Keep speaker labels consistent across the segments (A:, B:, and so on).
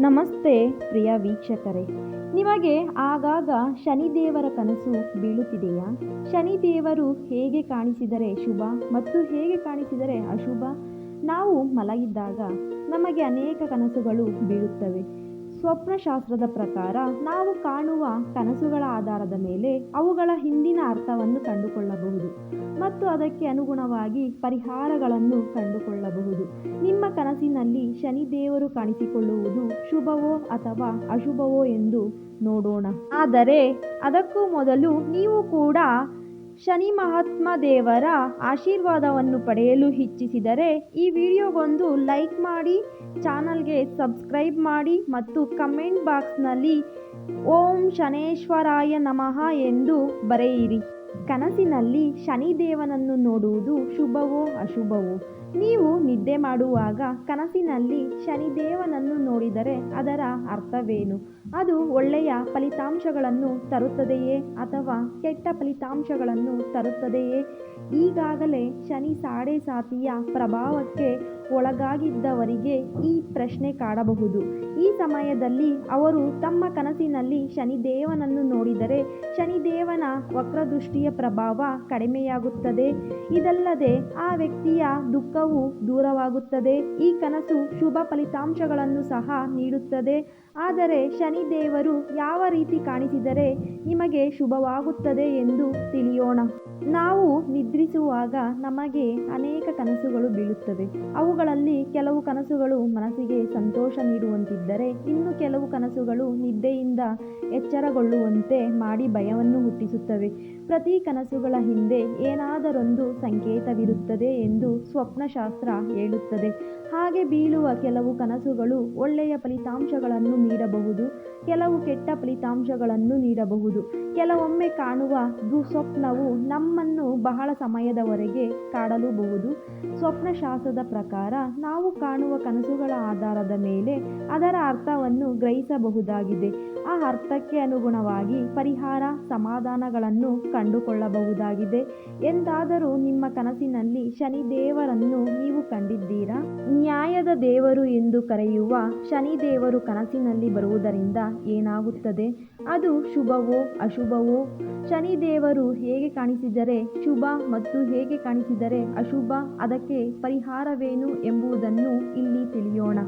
A: ನಮಸ್ತೆ ಪ್ರಿಯ ವೀಕ್ಷಕರೇ. ನಿಮಗೆ ಆಗಾಗ ಶನಿದೇವರ ಕನಸು ಬೀಳುತ್ತಿದೆಯಾ? ಶನಿದೇವರು ಹೇಗೆ ಕಾಣಿಸಿದರೆ ಶುಭ ಮತ್ತು ಹೇಗೆ ಕಾಣಿಸಿದರೆ ಅಶುಭ? ನಾವು ಮಲಗಿದ್ದಾಗ ನಮಗೆ ಅನೇಕ ಕನಸುಗಳು ಬೀಳುತ್ತವೆ. ಸ್ವಪ್ನಶಾಸ್ತ್ರದ ಪ್ರಕಾರ ನಾವು ಕಾಣುವ ಕನಸುಗಳ ಆಧಾರದ ಮೇಲೆ ಅವುಗಳ ಹಿಂದಿನ ಅರ್ಥವನ್ನು ಕಂಡುಕೊಳ್ಳಬಹುದು ಮತ್ತು ಅದಕ್ಕೆ ಅನುಗುಣವಾಗಿ ಪರಿಹಾರಗಳನ್ನು ಕಂಡುಕೊಳ್ಳಬಹುದು. ನಿಮ್ಮ ಕನಸಿನಲ್ಲಿ ಶನಿದೇವರು ಕಾಣಿಸಿಕೊಳ್ಳುವುದು ಶುಭವೋ ಅಥವಾ ಅಶುಭವೋ ಎಂದು ನೋಡೋಣ. ಆದರೆ ಅದಕ್ಕೂ ಮೊದಲು ನೀವು ಕೂಡ ಶನಿ ಮಹಾತ್ಮ ದೇವರ ಆಶೀರ್ವಾದವನ್ನು ಪಡೆಯಲು ಇಚ್ಛಿಸಿದರೆ ಈ ವಿಡಿಯೋಗೊಂದು ಲೈಕ್ ಮಾಡಿ, ಚಾನಲ್ಗೆ ಸಬ್ಸ್ಕ್ರೈಬ್ ಮಾಡಿ ಮತ್ತು ಕಮೆಂಟ್ ಬಾಕ್ಸ್ನಲ್ಲಿ ಓಂ ಶನೇಶ್ವರಾಯ ನಮಃ ಎಂದು ಬರೆಯಿರಿ. ಕನಸಿನಲ್ಲಿ ಶನಿದೇವನನ್ನು ನೋಡುವುದು ಶುಭವೋ ಅಶುಭವೋ? ನೀವು ನಿದ್ದೆ ಮಾಡುವಾಗ ಕನಸಿನಲ್ಲಿ ಶನಿದೇವನನ್ನು ನೋಡಿದರೆ ಅದರ ಅರ್ಥವೇನು? ಅದು ಒಳ್ಳೆಯ ಫಲಿತಾಂಶಗಳನ್ನು ತರುತ್ತದೆಯೇ ಅಥವಾ ಕೆಟ್ಟ ಫಲಿತಾಂಶಗಳನ್ನು ತರುತ್ತದೆಯೇ? ಈಗಾಗಲೇ ಶನಿ ಸಾಡೆ ಸಾತಿಯ ಪ್ರಭಾವಕ್ಕೆ ಒಳಗಾಗಿದ್ದವರಿಗೆ ಈ ಪ್ರಶ್ನೆ ಕಾಡಬಹುದು. ಈ ಸಮಯದಲ್ಲಿ ಅವರು ತಮ್ಮ ಕನಸಿನಲ್ಲಿ ಶನಿದೇವನನ್ನು ನೋಡಿದರೆ ಶನಿದೇವನ ವಕ್ರದೃಷ್ಟಿಯ ಪ್ರಭಾವ ಕಡಿಮೆಯಾಗುತ್ತದೆ. ಇದಲ್ಲದೆ ಆ ವ್ಯಕ್ತಿಯ ದುಃಖವು ದೂರವಾಗುತ್ತದೆ. ಈ ಕನಸು ಶುಭ ಫಲಿತಾಂಶಗಳನ್ನು ಸಹ ನೀಡುತ್ತದೆ. ಆದರೆ ಶನಿದೇವರು ಯಾವ ರೀತಿ ಕಾಣಿಸಿದರೆ ನಿಮಗೆ ಶುಭವಾಗುತ್ತದೆ ಎಂದು ತಿಳಿಯೋಣ. ನಾವು ನಿದ್ರಿಸುವಾಗ ನಮಗೆ ಅನೇಕ ಕನಸುಗಳು ಬೀಳುತ್ತವೆ. ಅವುಗಳಲ್ಲಿ ಕೆಲವು ಕನಸುಗಳು ಮನಸ್ಸಿಗೆ ಸಂತೋಷ ನೀಡುವಂತಿದ್ದರೆ ಇನ್ನು ಕೆಲವು ಕನಸುಗಳು ನಿದ್ದೆಯಿಂದ ಎಚ್ಚರಗೊಳ್ಳುವಂತೆ ಮಾಡಿ ಭಯವನ್ನು ಹುಟ್ಟಿಸುತ್ತವೆ. ಪ್ರತಿ ಕನಸುಗಳ ಹಿಂದೆ ಏನಾದರೊಂದು ಸಂಕೇತವಿರುತ್ತದೆ ಎಂದು ಸ್ವಪ್ನಶಾಸ್ತ್ರ ಹೇಳುತ್ತದೆ. ಹಾಗೆ ಬೀಳುವ ಕೆಲವು ಕನಸುಗಳು ಒಳ್ಳೆಯ ಫಲಿತಾಂಶಗಳನ್ನು ನೀಡಬಹುದು, ಕೆಲವು ಕೆಟ್ಟ ಫಲಿತಾಂಶಗಳನ್ನು ನೀಡಬಹುದು. ಕೆಲವೊಮ್ಮೆ ಕಾಣುವ ದುಸ್ವಪ್ನವು ನಮ್ಮನ್ನು ಬಹಳ ಸಮಯದವರೆಗೆ ಕಾಡಲೂಬಹುದು. ಸ್ವಪ್ನಶಾಸ್ತ್ರದ ಪ್ರಕಾರ ನಾವು ಕಾಣುವ ಕನಸುಗಳ ಆಧಾರದ ಮೇಲೆ ಅದರ ಅರ್ಥವನ್ನು ಗ್ರಹಿಸಬಹುದಾಗಿದೆ. ಆ ಅರ್ಥಕ್ಕೆ ಅನುಗುಣವಾಗಿ ಪರಿಹಾರ ಸಮಾಧಾನಗಳನ್ನು ಕಂಡುಕೊಳ್ಳಬಹುದಾಗಿದೆ. ಎಂದಾದರೂ ನಿಮ್ಮ ಕನಸಿನಲ್ಲಿ ಶನಿದೇವರನ್ನು ನೀವು ಕಂಡಿದ್ದೀರಾ? ನ್ಯಾಯದ ದೇವರು ಎಂದು ಕರೆಯುವ ಶನಿದೇವರು ಕನಸಿನಲ್ಲಿ ಬರುವುದರಿಂದ ಏನಾಗುತ್ತದೆ? ಅದು ಶುಭವೋ ಅಶುಭವೋ? ಶನಿದೇವರು ಹೇಗೆ ಕಾಣಿಸಿದರೆ ಶುಭ ಮತ್ತು ಹೇಗೆ ಕಾಣಿಸಿದರೆ ಅಶುಭ? ಅದಕ್ಕೆ ಪರಿಹಾರವೇನು ಎಂಬುದನ್ನು ಇಲ್ಲಿ ತಿಳಿಯೋಣ.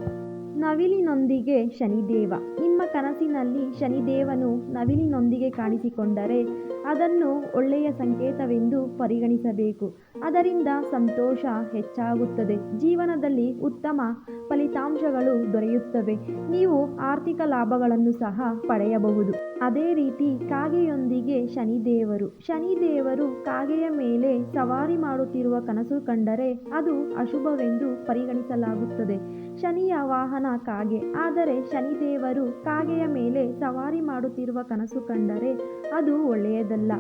A: ನವಿಲಿನೊಂದಿಗೆ ಶನಿದೇವ. ನಿಮ್ಮ ಕನಸಿನಲ್ಲಿ ಶನಿದೇವನು ನವಿಲಿನೊಂದಿಗೆ ಕಾಣಿಸಿಕೊಂಡರೆ ಅದನ್ನು ಒಳ್ಳೆಯ ಸಂಕೇತವೆಂದು ಪರಿಗಣಿಸಬೇಕು. ಅದರಿಂದ ಸಂತೋಷ ಹೆಚ್ಚಾಗುತ್ತದೆ. ಜೀವನದಲ್ಲಿ ಉತ್ತಮ ಫಲಿತಾಂಶಗಳು ದೊರೆಯುತ್ತವೆ. ನೀವು ಆರ್ಥಿಕ ಲಾಭಗಳನ್ನು ಸಹ ಪಡೆಯಬಹುದು. ಅದೇ ರೀತಿ ಕಾಗೆಯೊಂದಿಗೆ ಶನಿದೇವರು. ಶನಿದೇವರು ಕಾಗೆಯ ಮೇಲೆ ಸವಾರಿ ಮಾಡುತ್ತಿರುವ ಕನಸು ಕಂಡರೆ ಅದು ಅಶುಭವೆಂದು ಪರಿಗಣಿಸಲಾಗುತ್ತದೆ. ಶನಿಯ ವಾಹನ ಕಾಗೆ. ಆದರೆ ಶನಿದೇವರು ಕಾಗೆಯ ಮೇಲೆ ಸವಾರಿ ಮಾಡುತ್ತಿರುವ ಕನಸು ಕಂಡರೆ ಅದು ಒಳ್ಳೆಯದಲ್ಲ.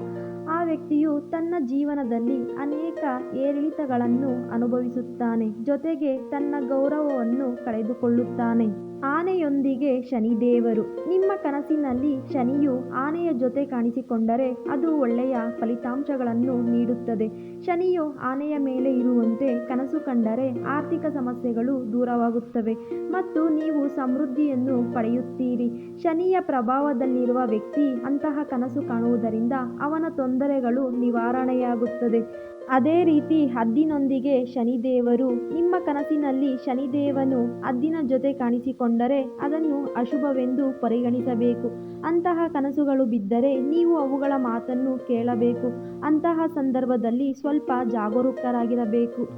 A: ಆ ವ್ಯಕ್ತಿಯು ತನ್ನ ಜೀವನದಲ್ಲಿ ಅನೇಕ ಏರಿಳಿತಗಳನ್ನು ಅನುಭವಿಸುತ್ತಾನೆ, ಜೊತೆಗೆ ತನ್ನ ಗೌರವವನ್ನು ಕಳೆದುಕೊಳ್ಳುತ್ತಾನೆ. ಆನೆಯೊಂದಿಗೆ ಶನಿದೇವರು ನಿಮ್ಮ ಕನಸಿನಲ್ಲಿ ಶನಿಯು ಆನೆಯ ಜೊತೆ ಕಾಣಿಸಿಕೊಂಡರೆ ಅದು ಒಳ್ಳೆಯ ಫಲಿತಾಂಶಗಳನ್ನು ನೀಡುತ್ತದೆ. ಶನಿಯು ಆನೆಯ ಮೇಲೆ ಇರುವಂತೆ ಕನಸು ಕಂಡರೆ ಆರ್ಥಿಕ ಸಮಸ್ಯೆಗಳು ದೂರವಾಗುತ್ತವೆ ಮತ್ತು ನೀವು ಸಮೃದ್ಧಿಯನ್ನು ಪಡೆಯುತ್ತೀರಿ. ಶನಿಯ ಪ್ರಭಾವದಲ್ಲಿರುವ ವ್ಯಕ್ತಿ ಅಂತಹ ಕನಸು ಕಾಣುವುದರಿಂದ ಅವನ ತೊಂದರೆಗಳು ನಿವಾರಣೆಯಾಗುತ್ತದೆ. ಅದೇ ರೀತಿ ಹದ್ದಿನೊಂದಿಗೆ ಶನಿದೇವರು, ನಿಮ್ಮ ಕನಸಿನಲ್ಲಿ ಶನಿದೇವನು ಹದ್ದಿನ ಜೊತೆ ಕಾಣಿಸಿಕೊಂಡರೆ ಅದನ್ನು ಅಶುಭವೆಂದು ಪರಿಗಣಿಸಬೇಕು. ಅಂತಹ ಕನಸುಗಳು ಬಿದ್ದರೆ ನೀವು ಅವುಗಳ ಮಾತನ್ನು ಕೇಳಬೇಕು. ಅಂತಹ ಸಂದರ್ಭದಲ್ಲಿ ಸ್ವಲ್ಪ ಜಾಗರೂಕರಾಗಿರಬೇಕು.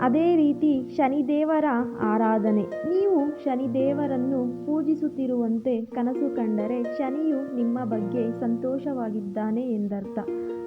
A: ಅದೇ ರೀತಿ ಶನಿದೇವರ ಆರಾಧನೆ. ನೀವು ಶನಿದೇವರನ್ನು ಪೂಜಿಸುತ್ತಿರುವಂತೆ ಕನಸು ಕಂಡರೆ ಶನಿಯು ನಿಮ್ಮ ಬಗ್ಗೆ ಸಂತೋಷವಾಗಿದ್ದಾನೆ ಎಂದರ್ಥ.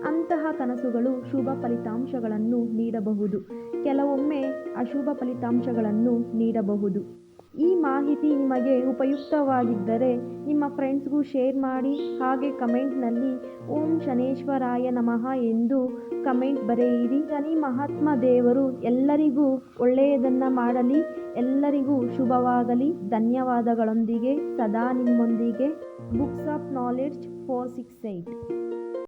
A: ಅಂತಹ ಕನಸುಗಳು ಶುಭ ಫಲಿತಾಂಶಗಳನ್ನು ನೀಡಬಹುದು. ಕೆಲವೊಮ್ಮೆ ಅಶುಭ ಫಲಿತಾಂಶಗಳನ್ನು ನೀಡಬಹುದು. ಈ ಮಾಹಿತಿ ನಿಮಗೆ ಉಪಯುಕ್ತವಾಗಿದ್ದರೆ ನಿಮ್ಮ ಫ್ರೆಂಡ್ಸ್ಗೂ ಶೇರ್ ಮಾಡಿ, ಹಾಗೆ ಕಮೆಂಟ್ನಲ್ಲಿ ಓಂ ಶನೇಶ್ವರಾಯ ನಮಃ ಎಂದು ಕಮೆಂಟ್ ಬರೆಯಿರಿ. ಶನಿ ಮಹಾತ್ಮ ದೇವರು ಎಲ್ಲರಿಗೂ ಒಳ್ಳೆಯದನ್ನು ಮಾಡಲಿ, ಎಲ್ಲರಿಗೂ ಶುಭವಾಗಲಿ. ಧನ್ಯವಾದಗಳೊಂದಿಗೆ, ಸದಾ ನಿಮ್ಮೊಂದಿಗೆ books of knowledge four six eight